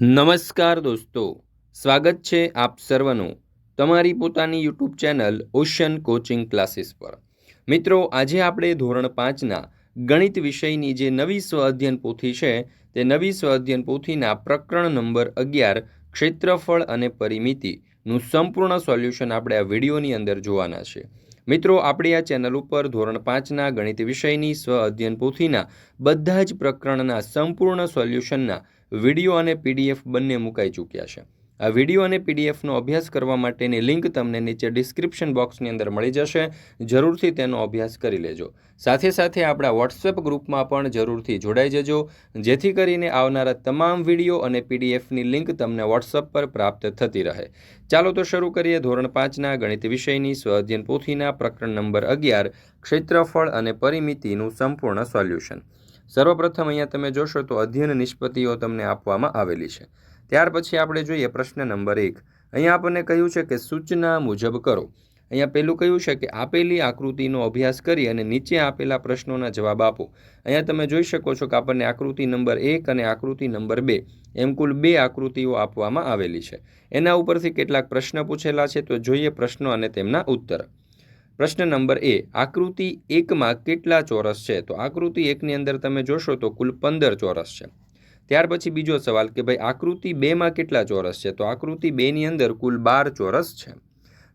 નમસ્કાર દોસ્તો, સ્વાગત છે આપ સર્વનું તમારી પોતાની YouTube channel ocean coaching classes પર. મિત્રો, આજે આપણે ધોરણ પાંચના ગણિત વિષયની જે નવી સ્વ અધ્યયન પોથી છે, તે નવી સ્વ અધ્યયન પોથીના પ્રકરણ નંબર અગિયાર, ક્ષેત્રફળ અને પરિમિતિનું સંપૂર્ણ સોલ્યુશન આપણે આ વિડીયોની અંદર જોવાના છે. મિત્રો, આપણી આ ચેનલ ઉપર ધોરણ પાંચના ગણિત વિષયની સ્વ અધ્યયન પોથીના બધા જ પ્રકરણના સંપૂર્ણ સોલ્યુશનના વીડિયો અને પીડીએફ બંને મુકાઈ ચૂક્યા છે. આ વીડિયો અને પીડીએફનો અભ્યાસ કરવા માટેની લિંક તમને નીચે ડિસ્ક્રિપ્શન બોક્સની અંદર મળી જશે. જરૂરથી તેનો અભ્યાસ કરી લેજો. સાથે સાથે આપણા વોટ્સએપ ગ્રુપમાં પણ જરૂરથી જોડાઈ જજો. જેથી કરીને આવનારા તમામ વીડિયો અને પીડીએફની લિંક તમને વોટ્સઅપ પર પ્રાપ્ત થતી રહે. ચાલો તો શરૂ કરીએ ધોરણ પાંચના ગણિત વિષયની સ્વઅધ્યયન પોથીના પ્રકરણ નંબર અગિયાર, ક્ષેત્રફળ અને પરિમિતિનું સંપૂર્ણ સોલ્યુશન. સર્વપ્રથમ અહીંયા તમે જોશો તો અધ્યયન નિષ્પત્તિઓ તમને આપવામાં આવેલી છે. ત્યાર પછી આપણે જોઈએ પ્રશ્ન નંબર એક. અહીંયા આપણને કહ્યું છે કે સૂચના મુજબ કરો. અહીંયા પહેલું કહ્યું છે કે આપેલી આકૃતિનો અભ્યાસ કરી અને નીચે આપેલા પ્રશ્નોના જવાબ આપો. અહીંયા તમે જોઈ શકો છો કે આપણને આકૃતિ નંબર એક અને આકૃતિ નંબર બે એમ કુલ બે આકૃતિઓ આપવામાં આવેલી છે. એના ઉપરથી કેટલાક પ્રશ્ન પૂછેલા છે તો જોઈએ પ્રશ્નો અને તેમના ઉત્તર. પ્રશ્ન નંબર એ, આકૃતિ એકમાં કેટલા ચોરસ છે? તો આકૃતિ એકની અંદર તમે જોશો તો કુલ પંદર ચોરસ છે. ત્યાર પછી બીજો સવાલ કે ભાઈ આકૃતિ બેમાં કેટલા ચોરસ છે? તો આકૃતિ બેની અંદર કુલ બાર ચોરસ છે.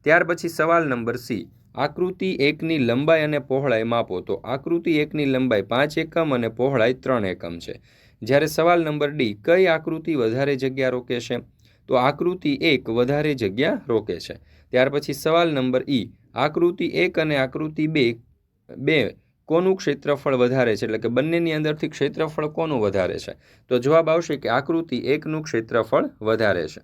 ત્યાર પછી સવાલ નંબર સી, આકૃતિ એકની લંબાઈ અને પહોળાઈ માપો. તો આકૃતિ એકની લંબાઈ પાંચ એકમ અને પહોળાઈ ત્રણ એકમ છે. જ્યારે સવાલ નંબર ડી, કઈ આકૃતિ વધારે જગ્યા રોકે છે? તો આકૃતિ એક વધારે જગ્યા રોકે છે. ત્યાર પછી સવાલ નંબર ઈ આકૃતિ એક અને આકૃતિ બે બે કોનું ક્ષેત્રફળ વધારે છે? એટલે કે બંનેની અંદરથી ક્ષેત્રફળ કોનું વધારે છે? તો જવાબ આવશે કે આકૃતિ એકનું ક્ષેત્રફળ વધારે છે.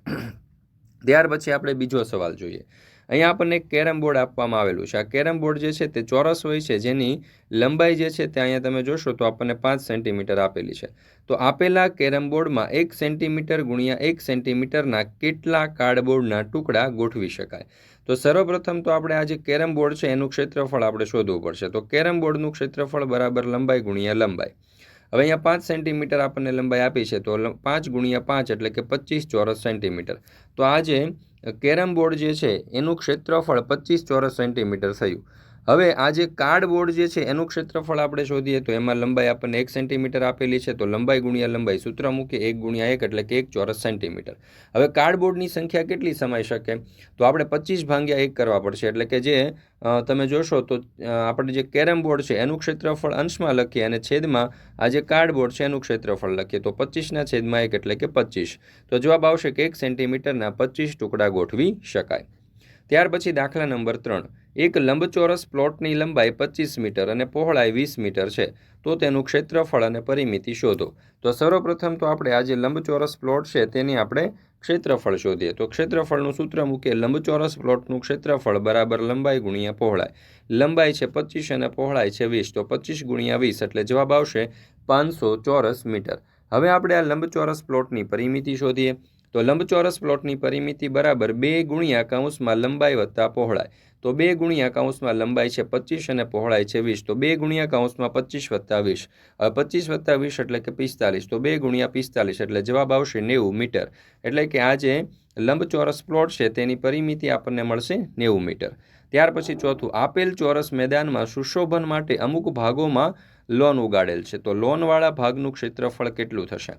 ત્યાર પછી આપણે બીજો સવાલ જોઈએ. અહીંયા આપણને કેરમ બોર્ડ આપવામાં આવેલું છે. આ કેરમ બોર્ડ જે છે તે ચોરસ હોય છે. જેની લંબાઈ જે છે તે અહીંયા તમે જોશો તો આપણને પાંચ સેન્ટીમીટર આપેલી છે. તો આપેલા કેરમ બોર્ડમાં એક સેન્ટીમીટર ગુણ્યા એક સેન્ટીમીટરના કેટલા કાર્ડબોર્ડના ટુકડા ગોઠવી શકાય? તો સર્વપ્રથમ તો આપણે આ જે કેરમ બોર્ડ છે, એનું ક્ષેત્રફળ આપણે શોધવું પડશે. તો કેરમ બોર્ડનું ક્ષેત્રફળ બરાબર લંબાઈ ગુણ્યા લંબાઈ. હવે અહીંયા પાંચ સેન્ટીમીટર આપણને લંબાઈ આપી છે, તો પાંચ ગુણ્યા પાંચ એટલે કે પચીસ ચોરસ સેન્ટીમીટર. તો આ જે કેરમ બોર્ડ જે છે, એનું ક્ષેત્રફળ પચીસ ચોરસ સેન્ટીમીટર થયું. હવે આ જે કાર્ડબોર્ડ જે છે, એનું ક્ષેત્રફળ આપણે શોધીએ તો એમાં લંબાઈ આપણને એક સેન્ટીમીટર આપેલી છે, તો લંબાઈ ગુણ્યા લંબાઈ સૂત્ર મૂકીએ, એક ગુણ્યા એક એટલે કે એક ચોરસ સેન્ટીમીટર. હવે કાર્ડબોર્ડની સંખ્યા કેટલી સમાઈ શકે? તો આપણે પચીસ ભાંગ્યા એક કરવા પડશે, એટલે કે જે તમે જોશો તો આપણે જે કેરમ બોર્ડ છે, એનું ક્ષેત્રફળ અંશમાં લખીએ અને છેદમાં આ જે કાર્ડબોર્ડ છે, એનું ક્ષેત્રફળ લખીએ, તો પચીસના છેદમાં એક એટલે કે પચીસ. તો જવાબ આવશે કે એક સેન્ટીમીટરના પચીસ ટુકડા ગોઠવી શકાય. ત્યાર પછી દાખલા નંબર ત્રણ. એક લંબચોરસ પ્લોટની લંબાઈ પચીસ મીટર અને પહોળાઈ વીસ મીટર છે. તો તેનું ક્ષેત્રફળ અને પરિમિતિ શોધો. તો સર્વપ્રથમ તો આપણે આ જે લંબચોરસ પ્લોટ છે તેની આપણે ક્ષેત્રફળ શોધીએ. તો ક્ષેત્રફળનું સૂત્ર મૂકીએ. લંબચોરસ પ્લોટનું ક્ષેત્રફળ બરાબર લંબાઈ ગુણ્યા પહોળાઈ. લંબાઈ છે પચીસ અને પહોળાઈ છે વીસ. તો પચીસ ગુણ્યા વીસ એટલે જવાબ આવશે પાંચસો ચોરસ મીટર. હવે આપણે આ લંબચોરસ પ્લોટની પરિમિતિ શોધીએ. તો લંબચોરસ પ્લોટની પરિમિતિ બરાબર બે ગુણ્યા કૌંસમાં લંબાઈ વત્તા પહોળાઈ. તો બે ગુણ્યા કાઉન્સમાં લંબાઈ છે પચીસ અને પહોળાઈ છે વીસ. તો બે ગુણ્યા કાઉન્સમાં પચીસ વત્તા વીસ. હવે પચીસ વત્તા વીસ એટલે કે પિસ્તાલીસ. તો બે ગુણ્યા પિસ્તાલીસ એટલે જવાબ આવશે નેવું મીટર. એટલે કે આ જે લંબચોરસ પ્લોટ છે તેની પરિમિતિ આપણને મળશે નેવું મીટર. ત્યાર પછી ચોથું, આપેલ ચોરસ મેદાનમાં સુશોભન માટે અમુક ભાગોમાં લોન ઉગાડેલ છે. તો લોનવાળા ભાગનું ક્ષેત્રફળ કેટલું થશે?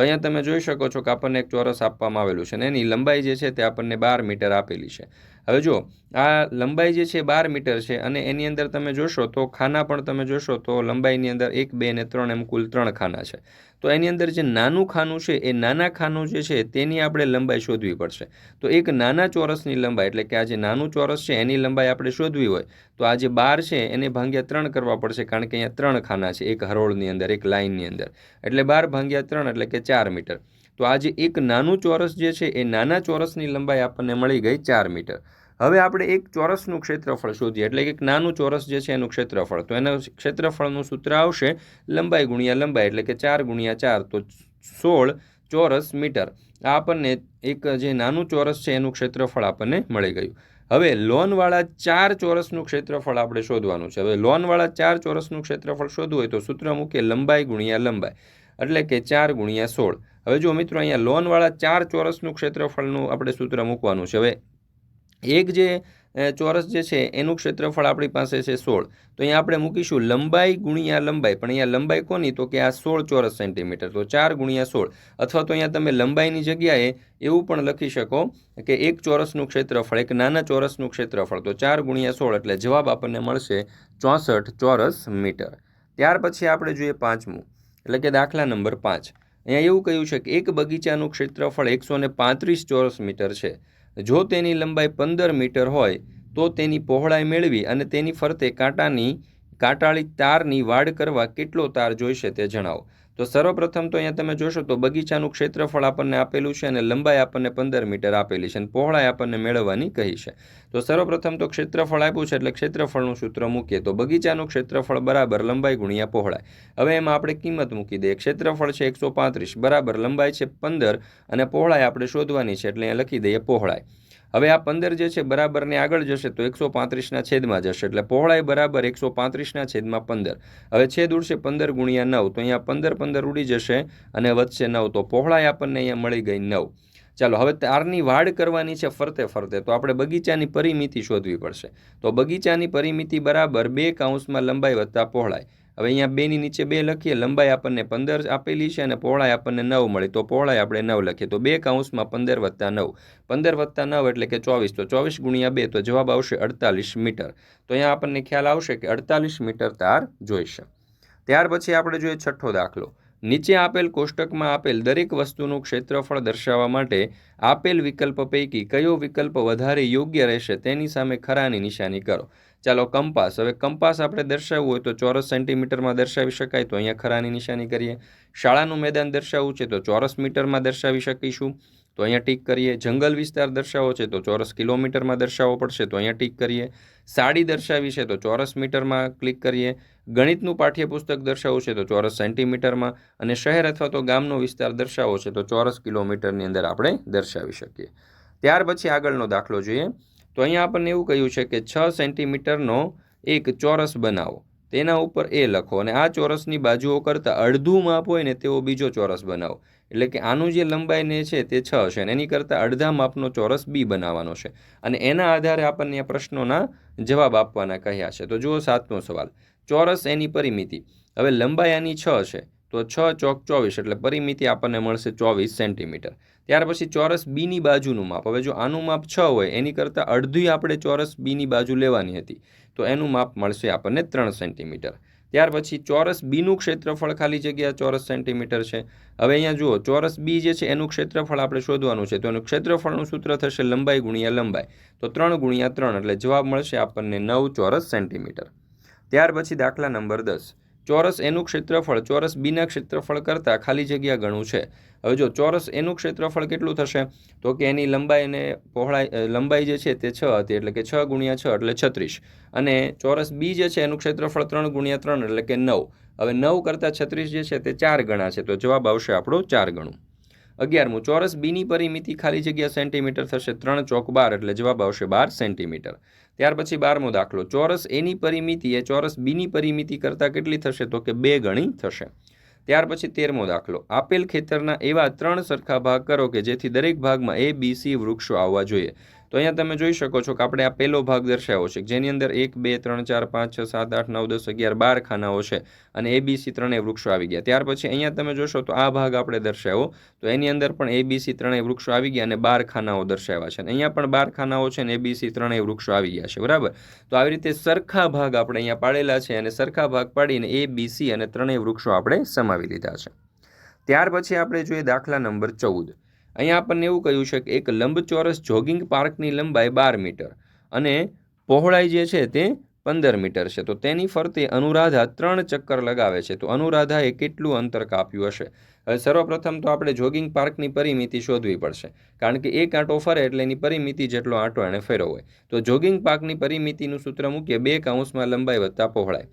તો અહીંયા તમે જોઈ શકો છો કે આપણને એક ચોરસ આપવામાં આવેલું છે અને એની લંબાઈ જે છે તે આપણને બાર મીટર આપેલી છે. હવે જો આ લંબાઈ જે છે બાર મીટર છે અને એની અંદર તમે જોશો તો ખાના પણ તમે જોશો તો લંબાઈની અંદર એક, બે ને ત્રણ એમ કુલ ત્રણ ખાના છે. તો એની અંદર જે નાનું ખાનું છે એ નાના ખાનું જે છે તેની આપણે લંબાઈ શોધવી પડશે. તો એક નાના ચોરસની લંબાઈ એટલે કે આ જે નાનું ચોરસ છે એની લંબાઈ આપણે શોધવી હોય તો આ જે બાર છે એને ભાંગ્યા ત્રણ કરવા પડશે કારણ કે અહીંયા ત્રણ ખાના છે, એક હરોળની અંદર, એક લાઇનની અંદર. એટલે બાર ભાંગ્યા ત્રણ એટલે કે ચાર મીટર. તો આ જે એક નાનું ચોરસ જે છે, એ નાના ચોરસની લંબાઈ આપણને મળી ગઈ ચાર મીટર. હવે આપણે એક ચોરસનું ક્ષેત્રફળ શોધીએ, એટલે કે એક નાનું ચોરસ જે છે, એનું ક્ષેત્રફળ. તો એના ક્ષેત્રફળનું સૂત્ર આવશે લંબાઈ ગુણ્યા લંબાઈ, એટલે કે ચાર ગુણ્યા ચાર, તો સોળ ચોરસ મીટર. આ આપણને એક જે નાનું ચોરસ છે, એનું ક્ષેત્રફળ આપણને મળી ગયું. હવે લોનવાળા ચાર ચોરસનું ક્ષેત્રફળ આપણે શોધવાનું છે. હવે લોનવાળા ચાર ચોરસનું ક્ષેત્રફળ શોધવું હોય તો સૂત્ર મૂકીએ લંબાઈ ગુણ્યા લંબાઈ. એટલે કે ચાર ગુણ્યા સોળ. હવે જો મિત્રો, અહીંયા લોનવાળા ચાર ચોરસનું ક્ષેત્રફળનું આપણે સૂત્ર મૂકવાનું છે. હવે એક જે ચોરસ જે છે, એનું ક્ષેત્રફળ આપણી પાસે છે સોળ. તો અહીંયા આપણે મૂકીશું લંબાઈ ગુણ્યા લંબાઈ. પણ અહીંયા લંબાઈ કોની? તો કે આ સોળ ચોરસ સેન્ટીમીટર. તો ચાર ગુણ્યા સોળ. અથવા તો અહીંયા તમે લંબાઈની જગ્યાએ એવું પણ લખી શકો કે એક ચોરસનું ક્ષેત્રફળ, એક નાના ચોરસનું ક્ષેત્રફળ. તો ચાર ગુણ્યા સોળ એટલે જવાબ આપણને મળશે ચોસઠ ચોરસ મીટર. ત્યાર પછી આપણે જોઈએ પાંચમું. એટલે કે દાખલા નંબર પાંચ. અહીંયા એવું કહ્યું છે કે એક બગીચાનું ક્ષેત્રફળ એકસો ને પાંત્રીસ ચોરસ મીટર છે. જો તેની લંબાઈ પંદર મીટર હોય, તો તેની પહોળાઈ મેળવી અને તેની ફરતે કાંટાની, કાંટાળી તારની વાડ કરવા કેટલો તાર જોઈશે તે જણાવો. તો સર્વપ્રથમ તો અહીંયા તમે જોશો તો બગીચાનું ક્ષેત્રફળ આપણને આપેલું છે અને લંબાઈ આપણને પંદર મીટર આપેલી છે અને પહોળાઈ આપણને મેળવવાની કહી છે. તો સર્વપ્રથમ તો ક્ષેત્રફળ આપ્યું છે એટલે ક્ષેત્રફળનું સૂત્ર મૂકીએ તો બગીચાનું ક્ષેત્રફળ બરાબર લંબાઈ ગુણ્યા પહોળાઈ. હવે એમાં આપણે કિંમત મૂકી દઈએ. ક્ષેત્રફળ છે એકસો પાંત્રીસ, બરાબર લંબાઈ છે પંદર અને પહોળાઈ આપણે શોધવાની છે એટલે અહીંયા લખી દઈએ પહોળાઈ. હવે આ પંદર જે છે બરાબરને આગળ જશે તો એકસો પાંત્રીસના છેદમાં જશે. એટલે પહોળાઈ બરાબર એકસો પાંત્રીસના છેદમાં પંદર. હવે છેદ ઉડશે પંદર ગુણ્યા નવ, તો અહીંયા પંદર પંદર ઉડી જશે અને વધશે નવ, તો પહોળાઈ આપણને અહીંયા મળી ગઈ નવ. ચાલો, હવે તારની વાડ કરવાની છે ફરતે ફરતે, તો આપણે બગીચાની પરિમિતિ શોધવી પડશે. તો બગીચાની પરિમિતિ બરાબર બે કાઉન્સમાં લંબાઈ વત્તા પહોળાઈ. હવે અહીંયા બેની નીચે બે લખીએ. લંબાઈ આપણને પંદર આપેલી છે અને પહોળાઈ આપણને નવ મળી. તો પહોળાઈ આપણે નવ લખીએ. તો બે કાઉન્સમાં પંદર વત્તા નવ. પંદર વત્તા નવ એટલે કે ચોવીસ. તો ચોવીસ ગુણ્યા બે તો જવાબ આવશે અડતાલીસ મીટર. તો અહીંયા આપણને ખ્યાલ આવશે કે અડતાલીસ મીટર તાર જોઈશે. ત્યાર પછી આપણે જોઈએ છઠ્ઠો દાખલો. નીચે આપેલ કોષ્ટકમાં આપેલ દરેક વસ્તુનું ક્ષેત્રફળ દર્શાવવા માટે આપેલ વિકલ્પ પૈકી કયો વિકલ્પ વધારે યોગ્ય રહેશે તેની સામે ખરાની નિશાની કરો. ચાલો કંપાસ. હવે કંપાસ આપણે દર્શાવવું હોય તો ચોરસ સેન્ટીમીટરમાં દર્શાવી શકાય. તો અહીંયા ખરાની નિશાની કરીએ. શાળાનું મેદાન દર્શાવવું છે તો ચોરસ મીટરમાં દર્શાવી શકીશું. તો અહીંયા ટીક કરીએ. જંગલ વિસ્તાર દર્શાવવો છે તો ચોરસ કિલોમીટરમાં દર્શાવવો પડશે. તો અહીંયા ટીક કરીએ. સાડી દર્શાવી છે તો ચોરસ મીટરમાં ક્લિક કરીએ. ગણિતનું પાઠ્યપુસ્તક દર્શાવવું છે તો ચોરસ સેન્ટીમીટરમાં. અને શહેર અથવા તો ગામનો વિસ્તાર દર્શાવવો છે તો ચોરસ કિલોમીટરની અંદર આપણે દર્શાવી શકીએ. ત્યાર પછી આગળનો દાખલો જોઈએ. તો અહીંયા આપણને એવું કહ્યું છે કે છ સેન્ટીમીટરનો એક ચોરસ બનાવો. તેના ઉપર એ લખો અને આ ચોરસની બાજુઓ કરતાં અડધું માપ હોય ને તેવો બીજો ચોરસ બનાવો. એટલે કે આનું જે લંબાઈને છે તે છ હશે અને એની કરતાં અડધા માપનો ચોરસ બી બનાવવાનો છે. અને એના આધારે આપણને આ પ્રશ્નોના જવાબ આપવાના કહ્યા છે. તો જુઓ સાતમો સવાલ. ચોરસ એની પરિમિતિ. હવે લંબાઈ આની છ છે. તો છ ચોક ચોવીસ એટલે પરિમિતિ આપણને મળશે ચોવીસ સેન્ટીમીટર. ત્યાર પછી ચોરસ બીની બાજુનું માપ. હવે જો આનું માપ છ હોય, એની કરતાં અડધી આપણે ચોરસ બીની બાજુ લેવાની હતી, તો એનું માપ મળશે આપણને ત્રણ સેન્ટીમીટર. ત્યાર પછી ચોરસ બીનું ક્ષેત્રફળ ખાલી જગ્યા ચોરસ સેન્ટીમીટર છે. હવે અહીંયા જુઓ, ચોરસ બી જે છે, એનું ક્ષેત્રફળ આપણે શોધવાનું છે, તો એનું ક્ષેત્રફળનું સૂત્ર થશે લંબાઈ ગુણ્યા લંબાઈ. તો ત્રણ ગુણ્યા ત્રણ એટલે જવાબ મળશે આપણને નવ ચોરસ સેન્ટીમીટર. ત્યાર પછી દાખલા નંબર દસ. ચોરસ એનું ક્ષેત્રફળ, ચોરસ બીના ક્ષેત્રફળ કરતાં ખાલી જગ્યા ગણું છે. હવે જો ચોરસ એનું ક્ષેત્રફળ કેટલું થશે? તો કે એની લંબાઈ અને પહોળાઈ લંબાઈ જે છે તે છ હતી, એટલે કે છ ગુણ્યા છ એટલે છત્રીસ. અને ચોરસ બી જે છે એનું ક્ષેત્રફળ ત્રણ ગુણ્યા ત્રણ એટલે કે નવ. હવે નવ કરતાં છત્રીસ જે છે તે ચાર ગણા છે, તો જવાબ આવશે આપણો ચાર ગણું. અગિયારમું, ચોરસ બીની પરિમિતિ ખાલી જગ્યા સેન્ટીમીટર થશે ત્રણ ચોક બાર, એટલે જવાબ આવશે બાર સેન્ટીમીટર. ત્યાર પછી બારમો દાખલો, ચોરસ એની પરિમિતિ એ ચોરસ બીની પરિમિતિ કરતાં કેટલી થશે? તો કે બે ગણી થશે. ત્યાર પછી તેરમો દાખલો, આપેલ ખેતરના એવા ત્રણ સરખા ભાગ કરો કે જેથી દરેક ભાગમાં એ બી સી વૃક્ષો આવવા જોઈએ. તો અહીંયા તમે જોઈ શકો છો કે આપણે આ પહેલો ભાગ દર્શાવ્યો છે. જેની અંદર એક, બે, ત્રણ, ચાર, પાંચ, છ, સાત, આઠ, નવ, દસ, અગિયાર, બાર ખાનાઓ છે અને એ બી સી ત્રણેય વૃક્ષો આવી ગયા. ત્યાર પછી અહીંયા તમે જોશો તો આ ભાગ આપણે દર્શાવ્યો. તો એની અંદર પણ એ બી સી ત્રણેય વૃક્ષો આવી ગયા અને બાર ખાનાઓ દર્શાવ્યા છે. અને અહીંયા પણ બાર ખાનાઓ છે અને એ બી સી ત્રણેય વૃક્ષો આવી ગયા છે. બરાબર? તો આવી રીતે સરખા ભાગ આપણે અહીંયા પાડેલા છે અને સરખા ભાગ પાડીને એ બી અને ત્રણેય વૃક્ષો આપણે સમાવી લીધા છે. ત્યાર પછી આપણે જોઈએ દાખલા નંબર ચૌદ. અહીંયા આપણને એવું કહ્યું છે કે એક લંબચોરસ જોગિંગ પાર્કની લંબાઈ બાર મીટર અને પહોળાઈ જે છે તે પંદર મીટર છે. તો તેની ફરતે અનુરાધા ત્રણ ચક્કર લગાવે છે. તો અનુરાધાએ કેટલું અંતર કાપ્યું હશે? હવે સર્વપ્રથમ તો આપણે જોગિંગ પાર્કની પરિમિતિ શોધવી પડશે. કારણ કે એક આંટો ફરે એટલે એની પરિમિતિ જેટલો આંટો એણે ફેરવો હોય. તો જોગિંગ પાર્કની પરિમિતિનું સૂત્ર મૂકીએ, બે કાઉન્સમાં લંબાઈ વધતા પહોળાઈ.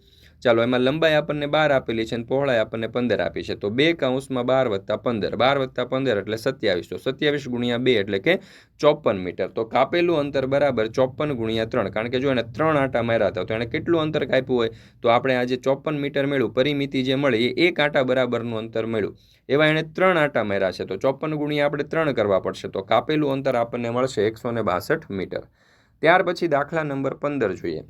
ચાલો, એમાં લંબાઈ આપણને બાર આપેલી છે અને પહોળાઈ આપણને પંદર આપી છે. તો બે કાઉન્સમાં બાર વત્તા પંદર. બાર વત્તા પંદર એટલે સત્યાવીસ. તો સત્યાવીસ ગુણ્યા બે એટલે કે ચોપન મીટર. તો કાપેલું અંતર બરાબર ચોપન ગુણ્યા ત્રણ. કારણ કે જો એને ત્રણ આંટા માર્યા હતા, તો એણે કેટલું અંતર કાપ્યું હોય? તો આપણે આજે ચોપન મીટર મળ્યું પરિમિતિ જે મળી એ એક આંટા બરાબરનું અંતર મળ્યું એવા એણે ત્રણ આંટા માર્યા છે. તો ચોપન ગુણ્યા આપણે ત્રણ કરવા પડશે. તો કાપેલું અંતર આપણને મળશે એકસો ને બાસઠ મીટર. ત્યાર પછી દાખલા નંબર પંદર જોઈએ.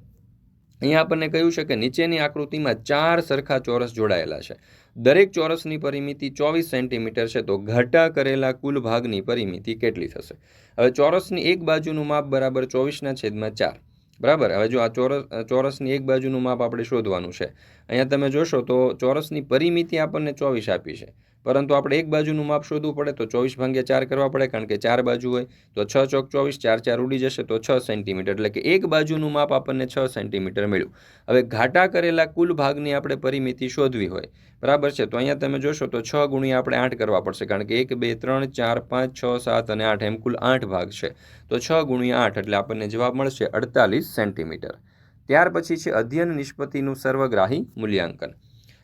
અહીંયા આપણને કહ્યું છે કે નીચેની આકૃતિમાં ચાર સરખા ચોરસ જોડાયેલા છે. દરેક ચોરસની પરિમિતિ ચોવીસ સેન્ટીમીટર છે, તો ઘાટા કરેલા કુલ ભાગની પરિમિતિ કેટલી થશે? હવે ચોરસની એક બાજુનું માપ બરાબર ચોવીસના છેદમાં ચાર. બરાબર? હવે જો આ ચોરસ, ચોરસની એક બાજુનું માપ આપણે શોધવાનું છે અહીંયા તમે જોશો તો ચોરસની પરિમિતિ આપણને ચોવીસ આપી છે. પરંતુ આપણે એક બાજુનું માપ શોધવું પડે તો ચોવીસ ભાગ્યા ચાર કરવા પડે, કારણ કે ચાર બાજુ હોય તો છ ચોક ચોવીસ, ચાર ચાર ઉડી જશે તો છ સેન્ટીમીટર. એટલે કે એક બાજુનું માપ આપણને છ સેન્ટીમીટર મળ્યું. હવે ઘાટા કરેલા કુલ ભાગની આપણે પરિમિતિ શોધવી હોય. બરાબર છે? તો અહીંયા તમે જોશો તો છ ગુણ્યા આપણે આઠ કરવા પડશે, કારણ કે એક, બે, ત્રણ, ચાર, પાંચ, છ, સાત અને આઠ એમ કુલ આઠ ભાગ છે. તો છ ગુણ્યા આઠ એટલે આપણને જવાબ મળશે અડતાલીસ સેન્ટીમીટર. ત્યાર પછી છે અધ્યયન નિષ્પત્તિનું સર્વગ્રાહી મૂલ્યાંકન.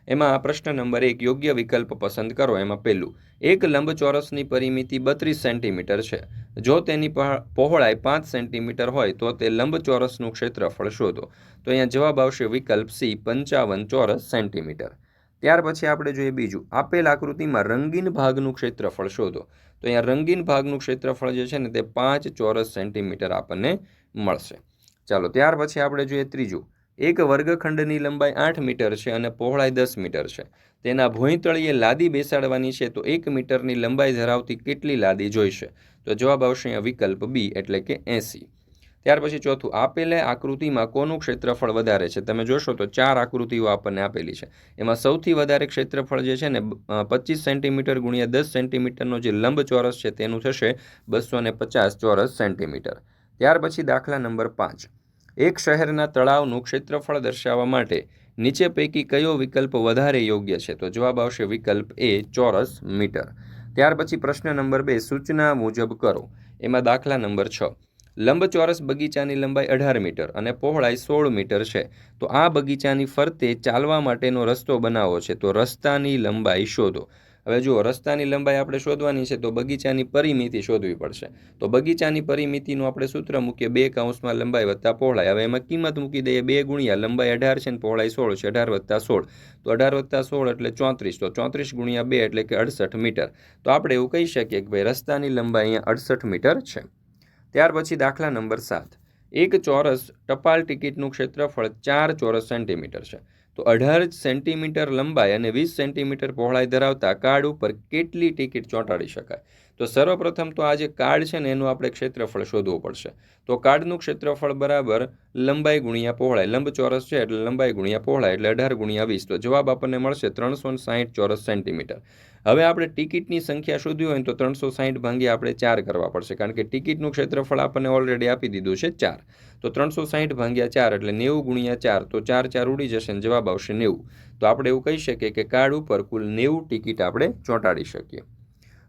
એમાં પ્રશ્ન નંબર એક, યોગ્ય વિકલ્પ પસંદ કરો. એમાં પહેલું, એક લંબચોરસની પરિમિતિ બત્રીસ સેન્ટીમીટર છે. જો તેની પહોળાઈ પાંચ સેન્ટીમીટર હોય, તો તે લંબચોરસનું ક્ષેત્રફળ શોધો. તો અહીંયા જવાબ આવશે વિકલ્પ સી, પંચાવન ચોરસ સેન્ટીમીટર. ત્યાર પછી આપણે જોઈએ બીજું, આપેલ આકૃતિમાં રંગીન ભાગનું ક્ષેત્રફળ શોધો. તો અહીંયા રંગીન ભાગનું ક્ષેત્રફળ જે છે ને, તે પાંચ ચોરસ સેન્ટીમીટર આપણને મળશે. ચાલો, ત્યાર પછી આપણે જોઈએ ત્રીજું. એક વર્ગખંડની લંબાઈ આઠ મીટર છે અને પહોળાઈ દસ મીટર છે. તેના ભોંયતળીએ લાદી બેસાડવાની છે તો એક મીટરની લંબાઈ ધરાવતી કેટલી લાદી જોઈશે? તો જવાબ આવશે અહીંયા વિકલ્પ બી, એટલે કે એંસી. ત્યાર પછી ચોથું, આપેલે આકૃતિમાં કોનું ક્ષેત્રફળ વધારે છે? તમે જોશો તો ચાર આકૃતિઓ આપણને આપેલી છે. એમાં સૌથી વધારે ક્ષેત્રફળ જે છે ને પચીસ સેન્ટીમીટર ગુણ્યા દસ સેન્ટીમીટરનો જે લંબ ચોરસ છે તેનું થશે બસો ને પચાસ ચોરસ સેન્ટીમીટર. ત્યાર પછી દાખલા નંબર પાંચ. એક શહેરના તળાવનું ક્ષેત્રફળ દર્શાવવા માટે નીચે પૈકી કયો વિકલ્પ વધારે યોગ્ય છે? તો જવાબ આવશે વિકલ્પ એ ચોરસ મીટર. ત્યાર પછી પ્રશ્ન નંબર બે, સૂચના મુજબ કરો. એમાં દાખલા નંબર છ. લંબચોરસ બગીચાની લંબાઈ અઢાર મીટર અને પહોળાઈ સોળ મીટર છે. તો આ બગીચાની ફરતે ચાલવા માટેનો રસ્તો બનાવવો છે. તો રસ્તાની લંબાઈ શોધો. હવે જો રસ્તાની લંબાઈ આપણે શોધવાની છે તો બગીચાની પરિમિતિ શોધવી પડશે. તો બગીચાની પરિમિતિનું આપણે સૂત્ર મૂકીએ, બે કાઉન્સમાં લંબાઈ વત્તા પહોળાઈ. હવે એમાં કિંમત મૂકી દઈએ બે ગુણ્યા, લંબાઈ અઢાર છે ને પહોળાઈ સોળ છે, અઢાર વત્તા સોળ. તો અઢાર વત્તા સોળ એટલે ચોત્રીસ, તો ચોત્રીસ ગુણ્યા બે એટલે કે અડસઠ મીટર. તો આપણે એવું કહી શકીએ કે ભાઈ રસ્તાની લંબાઈ અહીંયા અડસઠ મીટર છે. ત્યાર પછી દાખલા નંબર સાત. એક ચોરસ ટપાલ ટિકિટનું ક્ષેત્રફળ ચાર ચોરસ સેન્ટીમીટર છે. તો અઢાર સેન્ટીમીટર લંબાઈ અને વીસ સેન્ટીમીટર પહોળાઈ ધરાવતા કાર્ડ ઉપર કેટલી ટિકિટ ચોંટાડી શકાય? તો સર્વપ્રથમ તો આ જે કાર્ડ છે ને, એનું આપણે ક્ષેત્રફળ શોધવું પડશે. તો કાર્ડનું ક્ષેત્રફળ બરાબર લંબાઈ ગુણ્યા પહોળાઈ. લંબચોરસ છે એટલે લંબાઈ ગુણ્યા પહોળાઈ એટલે અઢાર ગુણ્યા વીસ. તો જવાબ આપણને મળશે ત્રણસો સાહીઠ ચોરસ સેન્ટીમીટર. હવે આપણે ટિકિટની સંખ્યા શોધવી હોય તો ત્રણસો સાહીઠ ભાંગ્યા આપણે ચાર કરવા પડશે. કારણ કે ટિકિટનું ક્ષેત્રફળ આપણને ઓલરેડી આપી દીધું છે ચાર. તો ત્રણસો સાહીઠ ભાંગ્યા ચાર એટલે નેવું ગુણ્યા ચાર. તો ચાર ચાર ઉડી જશે ને જવાબ આવશે નેવું. તો આપણે એવું કહી શકીએ કે કાર્ડ ઉપર કુલ નેવું ટિકિટ આપણે ચોંટાડી શકીએ.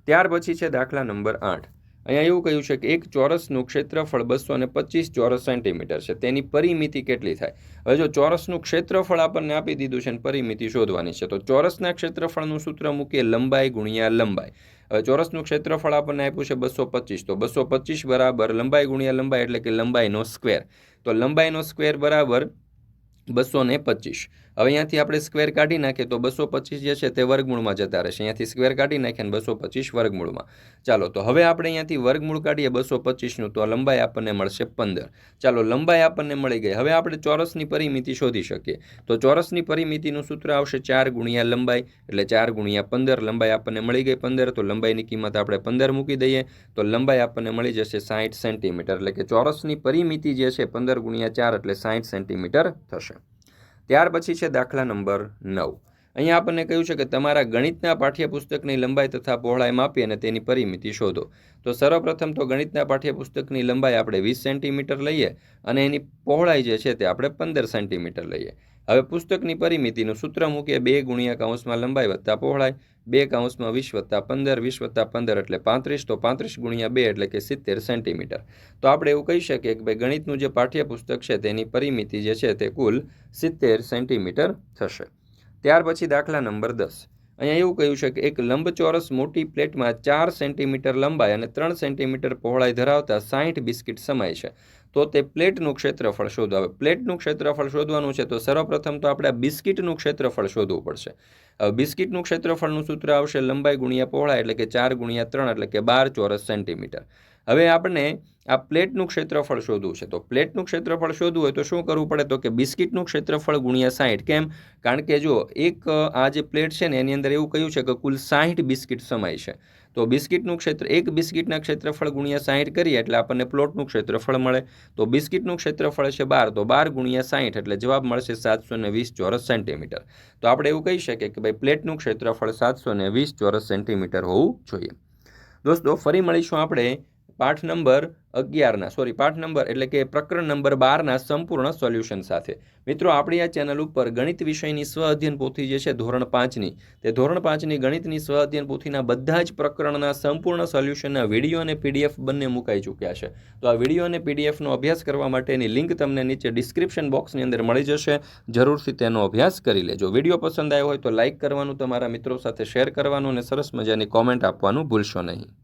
ત્યાર પછી છે દાખલા નંબર આઠ. અહીંયા એવું કહ્યું છે કે એક ચોરસનું ક્ષેત્રફળ બસો અને પચીસ ચોરસ સેન્ટીમીટર છે. તેની પરિમિતિ કેટલી થાય? હવે જો ચોરસનું ક્ષેત્રફળ આપણને આપી દીધું છે અને પરિમિતિ શોધવાની છે, તો ચોરસના ક્ષેત્રફળનું સૂત્ર મૂકીએ લંબાઈ ગુણ્યા લંબાઈ. હવે ચોરસનું ક્ષેત્રફળ આપણને આપ્યું છે બસો પચીસ. તો બસો પચીસ બરાબર લંબાઈ ગુણ્યા લંબાઈ એટલે કે લંબાઈનો સ્ક્વેર. તો લંબાઈનો સ્ક્વેર બરાબર બસો ને પચીસ. હવે અહીંયાથી આપણે સ્ક્વેર કાઢી નાખીએ તો બસો પચીસ જે છે તે વર્ગમૂળમાં જતા રહેશે. અહીંયાથી સ્ક્વેર કાઢી નાખીએ બસો પચીસ વર્ગમૂળમાં. ચાલો, તો હવે આપણે અહીંયાથી વર્ગમૂળ કાઢીએ બસો પચીસનું, તો લંબાઈ આપણને મળશે પંદર. ચાલો, લંબાઈ આપણને મળી ગઈ. હવે આપણે ચોરસની પરિમિતિ શોધી શકીએ. તો ચોરસની પરિમિતિનું સૂત્ર આવશે ચાર ગુણ્યા લંબાઈ, એટલે ચાર ગુણ્યા પંદર. લંબાઈ આપણને મળી ગઈ પંદર, તો લંબાઈની કિંમત આપણે પંદર મૂકી દઈએ. તો લંબાઈ આપણને મળી જશે સાઠ સેન્ટીમીટર. એટલે કે ચોરસની પરિમિતિ જે છે પંદર ગુણ્યા ચાર, એટલે સાઠ સેન્ટીમીટર થશે. ત્યાર પછી છે દાખલા નંબર નવ. અહીંયા આપણને કહ્યું છે કે તમારા ગણિતના પાઠ્યપુસ્તકની લંબાઈ તથા પહોળાઈ માપી અને તેની પરિમિતિ શોધો. તો સર્વપ્રથમ તો ગણિતના પાઠ્યપુસ્તકની લંબાઈ આપણે વીસ સેન્ટીમીટર લઈએ અને એની પહોળાઈ જે છે તે આપણે પંદર સેન્ટીમીટર લઈએ. હવે પુસ્તકની પરિમિતિનું સૂત્ર મૂકીએ. બે ગુણ્યા કાઉન્સમાં લંબાઈ વત્તા પહોળાઈ, બે કાઉન્સમાં વીસ વત્તા પંદર, વીસ વત્તા પંદર એટલે પાંત્રીસ, તો પાંત્રીસ ગુણ્યા બે એટલે કે સિત્તેર સેન્ટીમીટર. તો આપણે એવું કહી શકીએ કે ભાઈ ગણિતનું જે પાઠ્યપુસ્તક છે તેની પરિમિતિ જે છે તે કુલ સિત્તેર સેન્ટીમીટર થશે. ત્યાર પછી દાખલા નંબર દસ. અહીંયા એવું કહ્યું છે કે એક લંબચોરસ મોટી પ્લેટમાં ચાર સેન્ટીમીટર લંબાઈ અને ત્રણ સેન્ટીમીટર પહોળાઈ ધરાવતા સાહીઠ બિસ્કિટ સમાય છે. તો તે પ્લેટનું ક્ષેત્રફળ શોધો હવે પ્લેટનું ક્ષેત્રફળ શોધવાનું છે તો સર્વપ્રથમ તો આપણે બિસ્કિટનું ક્ષેત્રફળ શોધવું પડશે. હવે બિસ્કિટનું ક્ષેત્રફળનું સૂત્ર આવશે લંબાઈ ગુણ્યા પહોળાઈ એટલે કે ચાર ગુણ્યા ત્રણ એટલે કે બાર ચોરસ સેન્ટીમીટર. હવે આપણે આ પ્લેટનું ક્ષેત્રફળ શોધવું છે. તો પ્લેટનું ક્ષેત્રફળ શોધવું હોય તો શું કરવું પડે? તો કે બિસ્કિટનું ક્ષેત્રફળ ગુણ્યા સાહીઠ. કેમ? કારણ કે જો એક આ જે પ્લેટ છે ને, એની અંદર એવું કહ્યું છે કે કુલ સાહીઠ બિસ્કિટ સમાય છે. તો બિસ્કિટનું ક્ષેત્ર, એક બિસ્કિટના ક્ષેત્રફળ ગુણ્યા સાહીઠ કરીએ એટલે આપણને પ્લોટનું ક્ષેત્રફળ મળે. તો બિસ્કિટનું ક્ષેત્રફળ છે બાર. તો બાર ગુણ્યા સાહીઠ એટલે જવાબ મળશે સાતસો ને વીસ ચોરસ સેન્ટીમીટર. તો આપણે એવું કહી શકીએ કે ભાઈ પ્લેટનું ક્ષેત્રફળ સાતસો ને વીસ ચોરસ સેન્ટીમીટર હોવું જોઈએ. દોસ્તો, ફરી મળીશું આપણે પાઠ નંબર અગિયારના સોરી પાઠ નંબર એટલે કે પ્રકરણ નંબર બારના સંપૂર્ણ સોલ્યુશન સાથે. મિત્રો, આપણી આ ચેનલ ઉપર ગણિત વિષયની સ્વ અધ્યયન પોથી જે છે ધોરણ પાંચની, તે ધોરણ પાંચની ગણિતની સ્વ અધ્યયન પોથીના બધા જ પ્રકરણના સંપૂર્ણ સોલ્યુશનના વીડિયો અને પીડીએફ બંને મુકાઈ ચૂક્યા છે. તો આ વીડિયો અને પીડીએફનો અભ્યાસ કરવા માટેની લિંક તમને નીચે ડિસ્ક્રિપ્શન બોક્સની અંદર મળી જશે. જરૂરથી તેનો અભ્યાસ કરી લેજો. વીડિયો પસંદ આવ્યો હોય તો લાઇક કરવાનું, તમારા મિત્રો સાથે શેર કરવાનું અને સરસ મજાની કોમેન્ટ આપવાનું ભૂલશો નહીં.